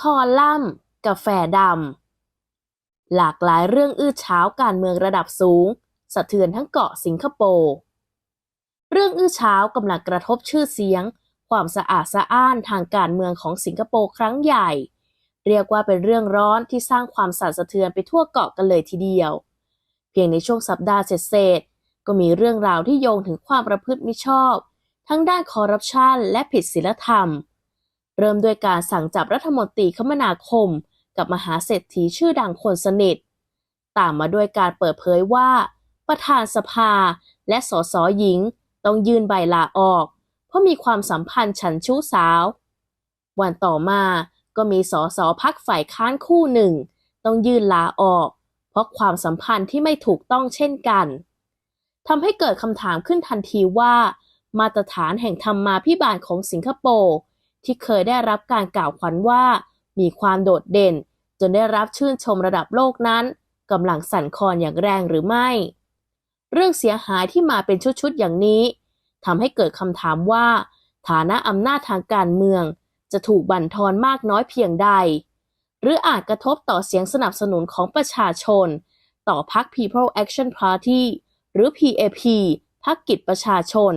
คอลัมน์ กาแฟดำ หลากหลายเรื่องอื้อฉาการเมืองระดับสูง สะเทือนทั้งเกาะสิงคโปร์ เรื่องอื้อฉากำลังกระทบชื่อเสียง ความสะอาดสะอ้านทางการเมืองของสิงคโปร์ครั้งใหญ่ เรียกว่าเป็นเรื่องร้อนที่สร้างความสั่นสะเทือนไปทั่วเกาะกันเลยทีเดียว เพียงในช่วงสัปดาห์เศษๆก็มีเรื่องราวที่โยงถึงความประพฤติมิชอบ ทั้งด้านคอร์รัปชันและผิดศีลธรรม เริ่มด้วยการสั่งจับรัฐมนตรีคมนาคม กับมหาเศรษฐีชื่อดังคนสนิท ตามมาด้วยการเปิดเผยว่า ประธานสภาและสสหญิงต้องยื่นใบลาออก เพราะมีความสัมพันธ์ฉันชู้สาว วันต่อมาก็มีสสพักฝ่ายค้านคู่หนึ่ง ต้องยื่นลาออก เพราะความสัมพันธ์ที่ไม่ถูกต้องเช่นกันทำให้เกิดคำถามขึ้นทันทีว่า มาตรฐานแห่งธรรมมาภิบาลของสิงคโปร์ ที่เคยได้รับการกล่าวขวัญว่า มีความโดดเด่น จนได้รับชื่นชมระดับโลกนั้นกำลังสั่นคลอนอย่างแรงหรือไม่ เรื่องเสียหายที่มาเป็นชุดๆอย่างนี้ทำให้เกิดคำถามว่า ฐานะอำนาจทางการเมือง จะถูกบั่นทอนมากน้อยเพียงใด หรืออาจกระทบต่อเสียงสนับสนุนของประชาชน ต่อพรรค People Action Party หรือ PAP พรรคกิจประชาชน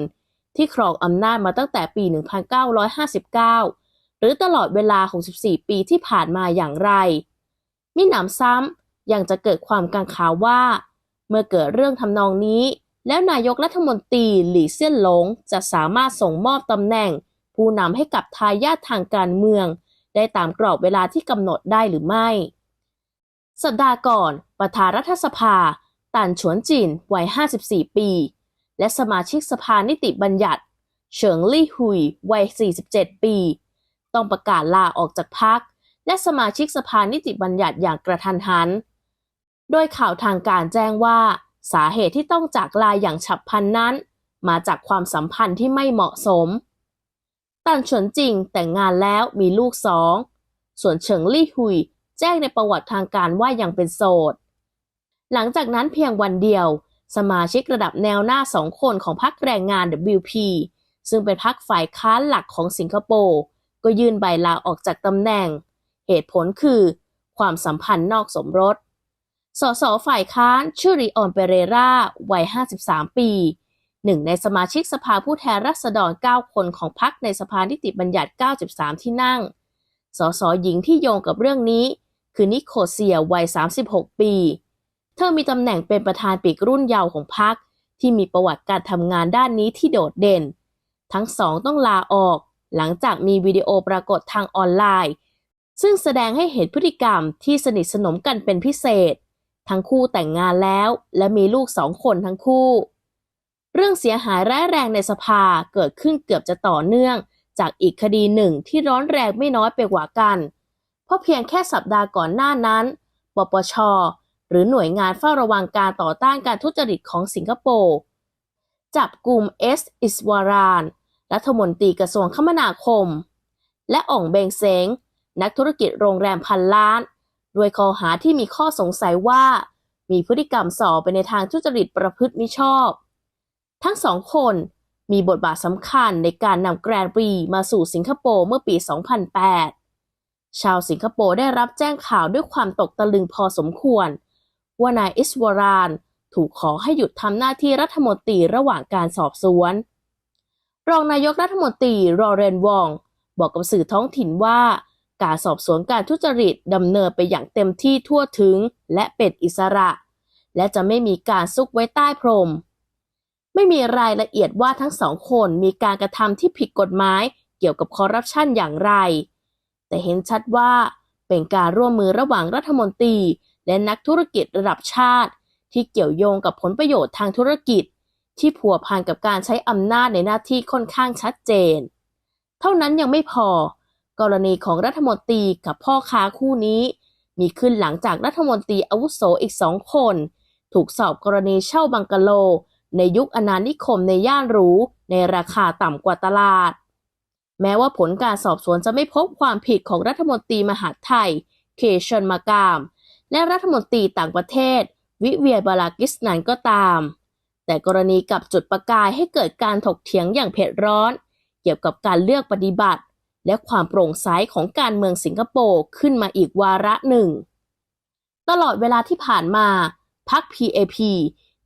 ที่ครองอำนาจมาตั้งแต่ปี 1959 หรือตลอดเวลา 64 ปีที่ผ่านมาอย่างไร มิหนำซ้ำยังจะเกิดความกังขาว่า เมื่อเกิดเรื่องทำนองนี้ แล้วนายกรัฐมนตรีหลี่เซี่ยนหลงจะสามารถส่งมอบตำแหน่ง ผู้นำให้กับทายาททางการเมือง ได้ตามกรอบเวลาที่กำหนดได้หรือไม่ สัปดาห์ก่อน ประธานรัฐสภาตันฉวนจินวัย 54 ปี และสมาชิกสภานิติบัญญัติ เฉิงลี่หุยวัย 47 ปี ต้องประกาศลาออกจากพรรคและสมาชิกสภานิติบัญญัติอย่างกระทันหัน โดยข่าวทางการแจ้งว่า สาเหตุที่ต้องจากลาอย่างฉับพลันนั้น มาจากความสัมพันธ์ที่ไม่เหมาะสม ตันเฉินจิงแต่งงานแล้วมีลูกสอง ส่วนเฉิงลี่หุยแจ้งในประวัติทางการว่ายังเป็นโสด หลังจากนั้นเพียงวันเดียว สมาชิกระดับแนวหน้าสองคนของพรรคแรงงาน WP ซึ่งเป็นพรรคฝ่ายค้านหลักของสิงคโปร์ก็ยื่นใบลาออกจากตำแหน่ง เหตุผลคือ ความสัมพันธ์นอกสมรส สสฝ่ายค้านชื่อริออนเปเรราวัย 53 ปี หนึ่งในสมาชิกสภาผู้แทนราษฎร 9 คนของพรรคในสภานิติบัญญัติ 93 ที่นั่ง สสหญิงที่โยงกับเรื่องนี้ คือนิโคเซียวัย 36 ปี เธอมีตำแหน่งเป็นประธานปีกรุ่นเยาว์ของพรรคที่มีประวัติการทำงานด้านนี้ที่โดดเด่น ทั้งสองต้องลาออก หลังจากมีวิดีโอปรากฏทางออนไลน์ ซึ่งแสดงให้เห็นพฤติกรรมที่สนิทสนมกันเป็นพิเศษ ทั้งคู่แต่งงานแล้ว และมีลูกสองคนทั้งคู่ เรื่องเสียหายร้ายแรงในสภาเกิดขึ้นเกือบจะต่อเนื่อง จากอีกคดีหนึ่งที่ร้อนแรงไม่น้อยไปกว่ากัน เพราะเพียงแค่สัปดาห์ก่อนหน้านั้น ปปช หรือหน่วยงานเฝ้าระวังการต่อต้านการทุจริตของสิงคโปร์ จับกลุ่มเอสอิสวารานรัฐมนตรีกระทรวงคมนาคม และอ่องเบงเซงนักธุรกิจโรงแรมพันล้าน ด้วยข้อหาที่มีข้อสงสัยว่า มีพฤติกรรมส่อไปในทางทุจริตประพฤติมิชอบ ทั้งสองคนมีบทบาทสำคัญในการนำแกรนด์รีมาสู่สิงคโปร์เมื่อปี 2008 ชาวสิงคโปร์ได้รับแจ้งข่าวด้วยความตกตะลึงพอสมควร ว่านายอิสวารานถูกขอให้หยุดทำหน้าที่รัฐมนตรีระหว่างการสอบสวน รองนายกรัฐมนตรีรอเรนวอง บอกกับสื่อท้องถิ่นว่า การสอบสวนการทุจริตดำเนินไปอย่างเต็มที่ทั่วถึงและเป็นอิสระ และจะไม่มีการซุกไว้ใต้พรม ไม่มีรายละเอียดว่าทั้งสองคนมีการกระทำที่ผิดกฎหมายเกี่ยวกับคอร์รัปชันอย่างไร แต่เห็นชัดว่าเป็นการร่วมมือระหว่างรัฐมนตรี และนักธุรกิจระดับชาติ ที่เกี่ยวโยงกับผลประโยชน์ทางธุรกิจ ที่ผัวพันกับการใช้อำนาจในหน้าที่ค่อนข้างชัดเจน เท่านั้นยังไม่พอ กรณีของรัฐมนตรีกับพ่อค้าคู่นี้ มีขึ้นหลังจากรัฐมนตรีอาวุโสอีกสองคน ถูกสอบกรณีเช่าบังกะโล ในยุคอนานิคมในย่านหรูในราคาต่ำกว่าตลาดแม้ว่าผลการสอบสวนจะไม่พบความผิดของรัฐมนตรีมหาดไทย เคชนมากาม และรัฐมนตรีต่างประเทศ วิเวียบาลากิสนันก็ตาม แต่กรณีกับจุดประกายให้เกิดการถกเถียงอย่างเผ็ดร้อน เกี่ยวกับการเลือกปฏิบัติแและความโปร่งใสของการเมืองสิงคโปร์ขึ้นมาอีกวาระหนึ่ง ตลอดเวลาที่ผ่านมาพรรค PAP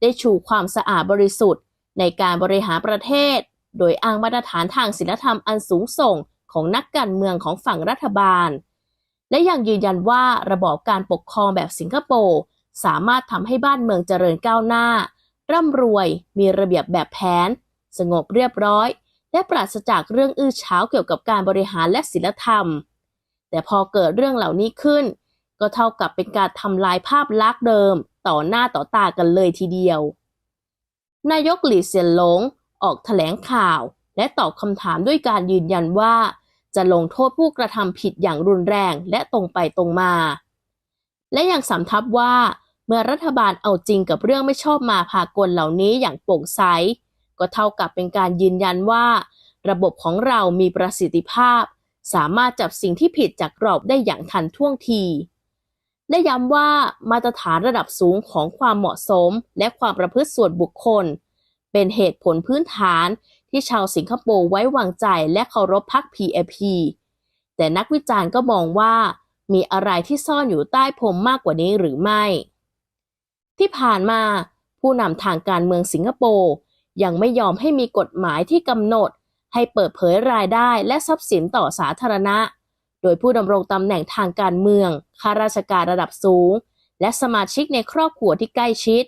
ได้ชูความสะอาดบริสุทธิ์ ในการบริหารประเทศ โดยอ้างมาตรฐานทางศีลธรรมอันสูงส่งของนักการเมืองของฝั่งรัฐบาล และยังยืนยันว่าระบอบการปกครองแบบสิงคโปร์สามารถทำให้บ้านเมืองเจริญก้าวหน้า ร่ำรวย มีระเบียบแบบแผน สงบเรียบร้อย และปราศจากเรื่องอื้อฉาวเกี่ยวกับการบริหารและศีลธรรม แต่พอเกิดเรื่องเหล่านี้ขึ้น ก็เท่ากับเป็นการทำลายภาพลักษณ์เดิม ต่อหน้าต่อตากันเลยทีเดียว นายกหลี่เซียนหลงออกแถลงข่าว และตอบคำถามด้วยการยืนยันว่า จะลงโทษผู้กระทำผิดอย่างรุนแรงและตรงไปตรงมา และยังสำทับว่า เมื่อรัฐบาลเอาจริงกับเรื่องไม่ชอบมาพากลเหล่านี้อย่างโปร่งใสก็เท่ากับเป็นการยืนยันว่า ระบบของเรามีประสิทธิภาพ สามารถจับสิ่งที่ผิดจากกรอบได้อย่างทันท่วงทีและย้ำว่ามาตรฐานระดับสูงของความเหมาะสมและความประพฤติส่วนบุคคล เป็นเหตุผลพื้นฐาน ที่ชาวสิงคโปร์ไว้วางใจและเคารพพรรค PAP แต่นักวิจารณ์ก็มองว่ามีอะไรที่ซ่อนอยู่ใต้พรมมากกว่านี้หรือไม่ ที่ผ่านมาผู้นำทางการเมืองสิงคโปร์ยังไม่ยอมให้มีกฎหมายที่กำหนด ให้เปิดเผยรายได้และทรัพย์สินต่อสาธารณะ โดยผู้ดำรงตำแหน่งทางการเมืองข้าราชการระดับสูง และสมาชิกในครอบครัวที่ใกล้ชิด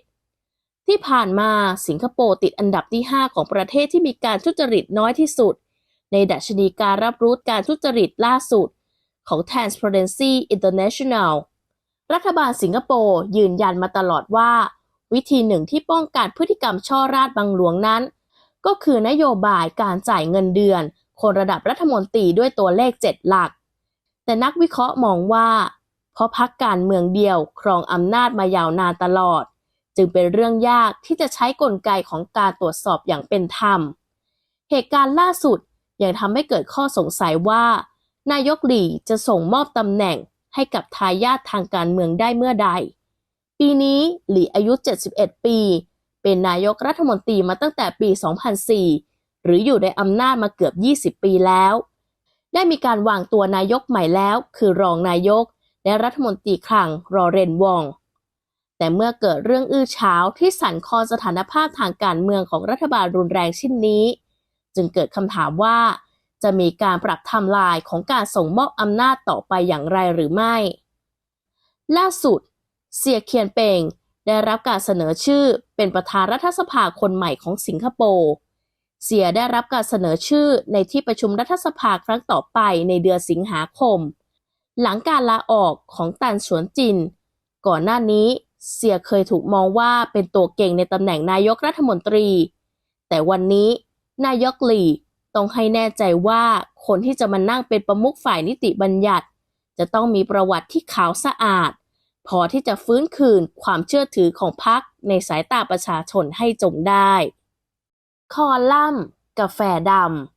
ที่ผ่านมาสิงคโปร์ติดอันดับที่ 5 ของประเทศที่มีการทุจริตน้อยที่สุด ในดัชนีการรับรู้การทุจริตล่าสุด ของ Transparency International รัฐบาลสิงคโปร์ยืนยันมาตลอดว่า วิธีหนึ่งที่ป้องกันพฤติกรรมช่อราดบังหลวงนั้น ก็คือนโยบายการจ่ายเงินเดือน คนระดับรัฐมนตรีด้วยตัวเลข 7 หลัก แต่นักวิเคราะห์มองว่า เพราะพักการเมืองเดียวครองอำนาจมายาวนานตลอด จึงเป็นเรื่องยากที่จะใช้กลไกของการตรวจสอบอย่างเป็นธรรม เหตุการณ์ล่าสุดยังทำให้เกิดข้อสงสัยว่า นายกหลี่จะส่งมอบตำแหน่งให้กับทายาททางการเมืองได้เมื่อใด ปีนี้หลี่อายุ 71 ปี เป็นนายกรัฐมนตรีมาตั้งแต่ปี 2004 หรืออยู่ในอำนาจมาเกือบ 20 ปีแล้ว ได้มีการวางตัวนายกใหม่แล้ว คือรองนายก และรัฐมนตรีคลังรอเรนวอง แต่เมื่อเกิดเรื่องอื้อฉาวที่สั่นคลอนสถานภาพทางการเมืองของรัฐบาลรุนแรงเช่นนี้ จึงเกิดคำถามว่า จะมีการปรับทำลายของการส่งมอบอำนาจต่อไปอย่างไรหรือไม่ ล่าสุด เสียเคียนเปงได้รับการเสนอชื่อเป็นประธานรัฐสภาคนใหม่ของสิงคโปร์เสียได้รับการเสนอชื่อในที่ประชุมรัฐสภาครั้งต่อไปในเดือนสิงหาคม หลังการลาออกของตันสวนจิน ก่อนหน้านี้ เสียเคยถูกมองว่าเป็นตัวเก่งในตำแหน่งนายกรัฐมนตรี แต่วันนี้นายกหลีต้องให้แน่ใจว่าคนที่จะมานั่งเป็นประมุขฝ่ายนิติบัญญัติ จะต้องมีประวัติที่ขาวสะอาด พอที่จะฟื้นคืนความเชื่อถือของพรรคในสายตาประชาชนให้จงได้ คอลัมน์กาแฟดำ